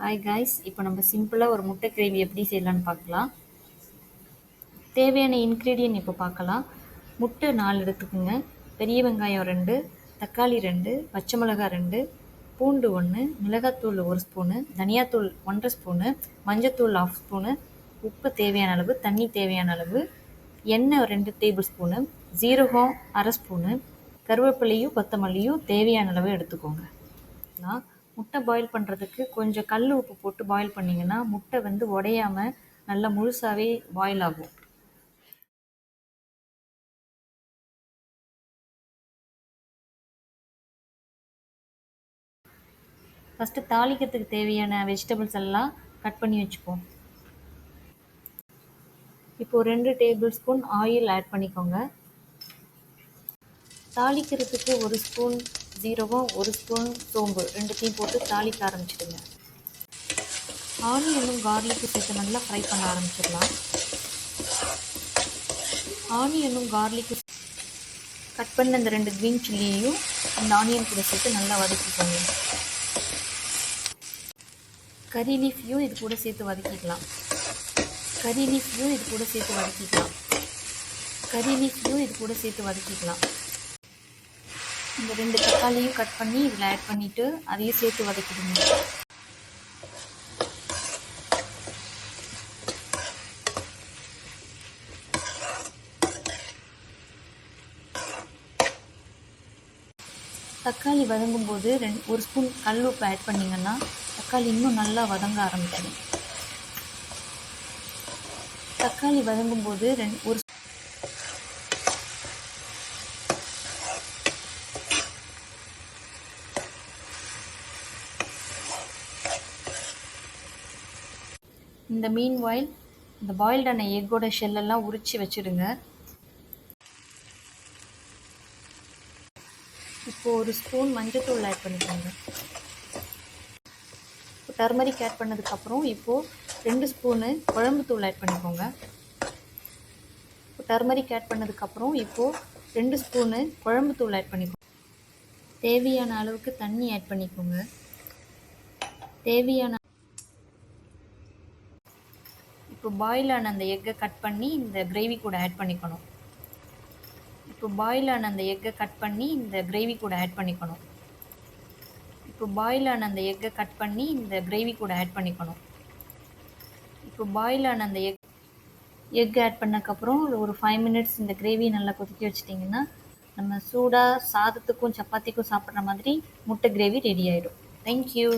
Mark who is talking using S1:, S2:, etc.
S1: Hi guys இப்போ நம்ம சிம்பிளாக ஒரு முட்டை கிரேவி எப்படி செய்யலான்னு பார்க்கலாம். தேவையான இன்க்ரீடியன்ட் இப்போ பார்க்கலாம். முட்டை நாலு எடுத்துக்கோங்க. பெரிய வெங்காயம் ரெண்டு தக்காளி ரெண்டு பச்சை மிளகாய் ரெண்டு பூண்டு ஒன்று மிளகாத்தூள் ஒரு ஸ்பூனு தனியாத்தூள் ஒன்றரை ஸ்பூனு மஞ்சத்தூள் ஆஃப் ஸ்பூனு உப்பு தேவையான அளவு தண்ணி தேவையான அளவு எண்ணெய் ரெண்டு டேபிள் ஸ்பூனு ஜீரகம் அரை ஸ்பூனு கருவேப்பிலையும் கொத்தமல்லியும் தேவையான அளவு எடுத்துக்கோங்க. நான் முட்டை பாயில் பண்ணுறதுக்கு கொஞ்சம் கல் உப்பு போட்டு பாயில் பண்ணிங்கன்னா முட்டை வந்து உடையாமல் நல்லா முழுசாகவே பாயில் ஆகும். ஃபஸ்ட்டு தாளிக்கிறதுக்கு தேவையான வெஜிடபிள்ஸ் எல்லாம் கட் பண்ணி வச்சுப்போம் இப்போது ரெண்டு டேபிள் ஸ்பூன் ஆயில் ஆட் பண்ணிக்கோங்க. தாளிக்கிறதுக்கு ஒரு ஸ்பூன் ஜீரகம் ஒரு ஸ்பூன் சோம்பு ரெண்டுத்தையும் போட்டு தாளிக்க ஆரம்பிச்சிடுங்க. ஆனியனும் கார்லிக்கு சேர்த்து நல்லா ஃப்ரை பண்ண ஆரம்பிச்சிடலாம். ஆனியனும் கார்லிக்கு கட் பண்ண இந்த ரெண்டு க்ரீன் சில்லியையும் அந்த ஆனியன் கூட சேர்த்து நல்லா வதக்கிக்கோங்க. கறி லீஃபையும் இது கூட சேர்த்து வதக்கிக்கலாம். கறி லீஃபையும் இது கூட சேர்த்து வதக்கிக்கலாம். கறி லீஃபையும் இது கூட சேர்த்து வதக்கிக்கலாம். இந்த ரெண்டு தக்காளியும் கட் பண்ணி இதில் ஆட் பண்ணிவிட்டு அதையும் சேர்த்து வதக்கிடுங்க. தக்காளி வதங்கும் போது ரெண்டு ஒரு ஸ்பூன் கல் உப்பு ஆட் பண்ணிங்கன்னா தக்காளி இன்னும் நல்லா வதங்க ஆரம்பிச்சிடும். தக்காளி வதங்கும் போது ரெண்டு ஒரு இந்த மீன் வாயில் இந்த பாயில்டான எக்கோட ஷெல்லெல்லாம் உரித்து வச்சுடுங்க. இப்போது ஒரு ஸ்பூன் மஞ்சத்தூள் ஆட் பண்ணிக்கோங்க. டர்மரிக் ஆட் பண்ணதுக்கப்புறம் இப்போது ரெண்டு ஸ்பூனு குழம்பு தூள் ஆட் பண்ணிக்கோங்க. டர்மரிக் ஆட் பண்ணதுக்கப்புறம் இப்போது ரெண்டு ஸ்பூனு குழம்பு தூள் ஆட் பண்ணிக்கோங்க. தேவையான அளவுக்கு தண்ணி ஆட் பண்ணிக்கோங்க. தேவையான இப்போ பாயில் ஆன அந்த எக்கை கட் பண்ணி இந்த கிரேவி கூட ஆட் பண்ணிக்கணும். இப்போ பாயில் ஆன அந்த எக்கை கட் பண்ணி இந்த கிரேவி கூட ஆட் பண்ணிக்கணும். இப்போ பாயில் ஆன அந்த எக்கை கட் பண்ணி இந்த கிரேவி கூட ஆட் பண்ணிக்கணும். இப்போ பாயில் ஆன அந்த எக் எக் ஆட் பண்ணக்கப்புறம் ஒரு ஃபைவ் மினிட்ஸ் இந்த கிரேவி நல்லா கொதிக்க வச்சிட்டிங்கன்னா நம்ம சூடாக சாதத்துக்கும் சப்பாத்திக்கும் சாப்பிட்ற மாதிரி முட்டை கிரேவி ரெடி ஆகிடும் தேங்க்யூ